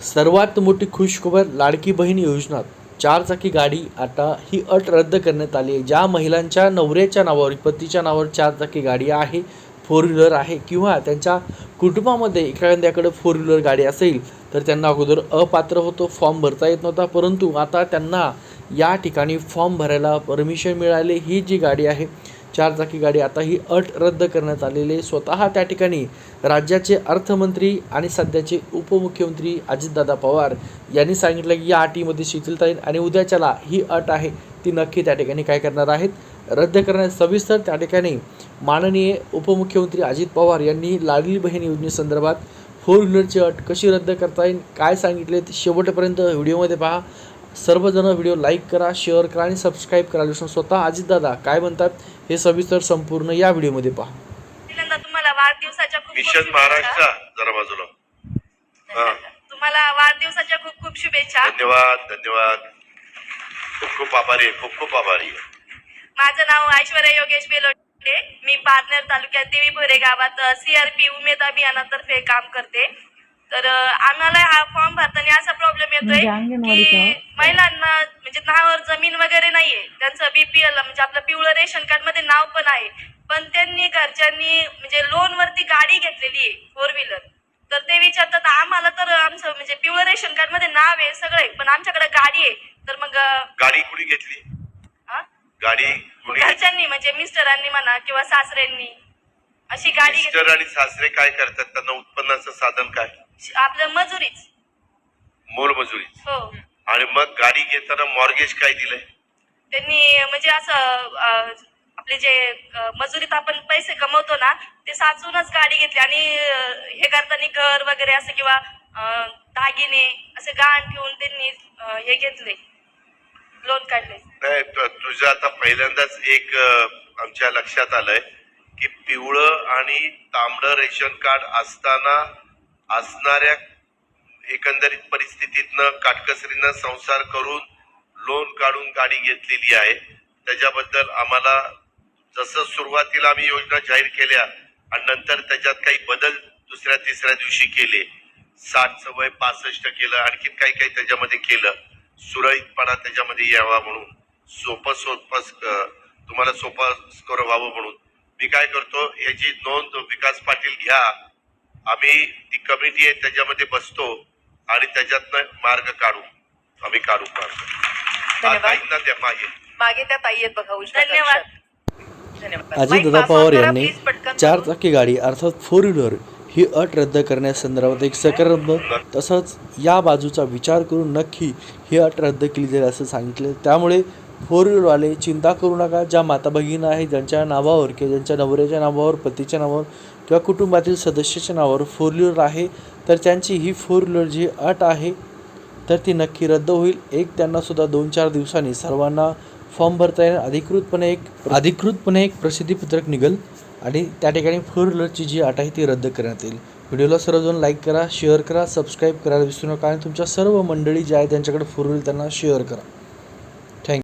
सर्वात मोठी खुशखबर लाडकी बहीण योजना चारचाकी गाडी आता ही अट रद्द करण्यात आली आहे. ज्या महिलांच्या नवऱ्याच्या नावावर पतीच्या नावावर चारचाकी गाडी आहे फोर व्हीलर आहे किंवा त्यांच्या कुटुंबामध्ये एखाद्याकडे फोर व्हीलर गाडी असेल तर त्यांना अगोदर अपात्र होतो फॉर्म भरता येत नव्हता. परंतु आता त्यांना या ठिकाणी फॉर्म भरायला परमिशन मिळाले. ही जी गाडी आहे चारचाकी गाडी आता ही अट रद्द करण्यात आलेली स्वतः त्या ठिकाणी राज्याचे अर्थमंत्री आणि सध्याचे उपमुख्यमंत्री अजितदादा पवार यांनी सांगितलं की या अटीमध्ये शिथिलता येईल आणि उद्याच्याला ही अट आहे ती नक्की त्या ठिकाणी काय करणार आहेत? रद्द करण्यास सविस्तर त्या ठिकाणी माननीय उपमुख्यमंत्री अजित पवार यांनी लाडली बहीण योजनेसंदर्भात फोर व्हीलरची अट कशी रद्द करता येईल काय सांगितले ते शेवटपर्यंत व्हिडिओमध्ये पहा. सर्वजण व्हिडिओ लाईक करा शेअर करा आणि सबस्क्राईब करा. विष्णू स्वतः अजितदादा काय म्हणतात हे सविस्तर संपूर्ण या व्हिडिओमध्ये पहा. पहिल्यांदा तुम्हाला वाढदिवसाच्या खूप खूप मिशन शुभेच्छा. महाराष्ट्र जरा बाजूला. हा. तुम्हाला वाढदिवसाच्या खूप खूप शुभेच्छा. धन्यवाद धन्यवाद. खूप खूप आभारी आहे खूप खूप आभारी आहे. माझं नाव ऐश्वर्या योगेश बेलोटे. मी पारनेर तालुक्यात देवीभोरे गावात सीआरपी उमेद अभियानातर्फे काम करते. तर आम्हाला हा फॉर्म भरताना असा प्रॉब्लेम येतोय म्हणजे की? महिलांना म्हणजे नावावर जमीन वगैरे नाहीये. त्यांचं बीपीएल म्हणजे आपलं पिवळं रेशन कार्डमध्ये नाव पण आहे. पण त्यांनी घरच्यांनी म्हणजे लोन वरती गाडी घेतलेली आहे फोर व्हीलर तर ते विचारतात आम्हाला तर आमचं म्हणजे पिवळं रेशन कार्डमध्ये नाव आहे सगळं आहे पण आमच्याकडे गाडी आहे. तर मग गाडी कुणी घेतली? हा? गाडी घरच्यांनी म्हणजे मिस्टरांनी म्हणा किंवा सासऱ्यांनी अशी गाडी. मिस्टर आणि सासरे काय करतात? त्यांना उत्पन्नाचं साधन काय? आपलं मजुरीच. मोलमजुरी हो. आणि मग गाडी घेताना मॉर्गेज काय दिलंय? त्यांनी म्हणजे असं अ, आपले जे अ, मजुरीत आपण पैसे कमवतो ना ते साचूनच गाडी घेतली. आणि अ, हे करताना घर वगैरे असं किंवा अ, दागिने असे गहाण ठेवून त्यांनी अ, हे घेतले. लोन काढले. नाही तु- तुझं आता पहिल्यांदाच एक अं, आमच्या लक्षात आलंय की पिवळं आणि तांबडं रेशन कार्ड असताना असणाऱ्या एकंदरीत परिस्थितीतनं काटकसरीनं संसार करून लोन काढून गाडी घेतलेली आहे. त्याच्याबद्दल आम्हाला जसं सुरुवातीला आम्ही योजना जाहीर केल्या आणि नंतर त्याच्यात काही बदल दुसऱ्या तिसऱ्या दिवशी केले. साठचं वय पासष्ट केलं आणखीन काही काही त्याच्यामध्ये केलं. सुरळीतपणा त्याच्यामध्ये यावा म्हणून. सोपं सोपं तुम्हाला सोपं स्कोर व्हावं म्हणून. मी काय करतो ह्याची नोंद विकास पाटील घ्या. आम्ही ती कमिटी आहे त्याच्यामध्ये बसतो आणि त्याच्यातनं मार्ग काढू आम्ही काढू मार्ग मागे. मागे त्या ताई आहेत बघा धन्यवाद. अजितदादा pass पवार यांनी पटकन. चारचाकी गाडी अर्थात फोर व्हीलर ही अट रद्द करण्यासंदर्भात एक सकारात्मक तसंच या बाजूचा विचार करून नक्की ही अट रद्द केली जाईल असं सांगितलं. त्यामुळे फोर व्हीलरवाले चिंता करू नका. ज्या माता भगिनी आहेत ज्यांच्या नावावर किंवा ज्यांच्या नवऱ्याच्या नावावर पतीच्या नावावर किंवा कुटुंबातील सदस्याच्या नावावर फोर व्हीलर आहे तर त्यांची ही फोर व्हीलर जी अट आहे तर ती नक्की रद्द होईल. एक त्यांनासुद्धा दोन चार दिवसांनी सर्वांना फॉर्म भरता येईल. अधिकृतपणे एक अधिकृतपणे एक प्रसिद्धीपत्रक निघेल आणि त्या ठिकाणी फोर व्हीलरची जी अट आहे ती रद्द करण्यात येईल. व्हिडिओला सर्वजण लाईक करा शेअर करा सबस्क्राईब करायला विसरू नका आणि तुमच्या सर्व मंडळी ज्या आहेत त्यांच्याकडे फोर व्हीलर त्यांना शेअर करा.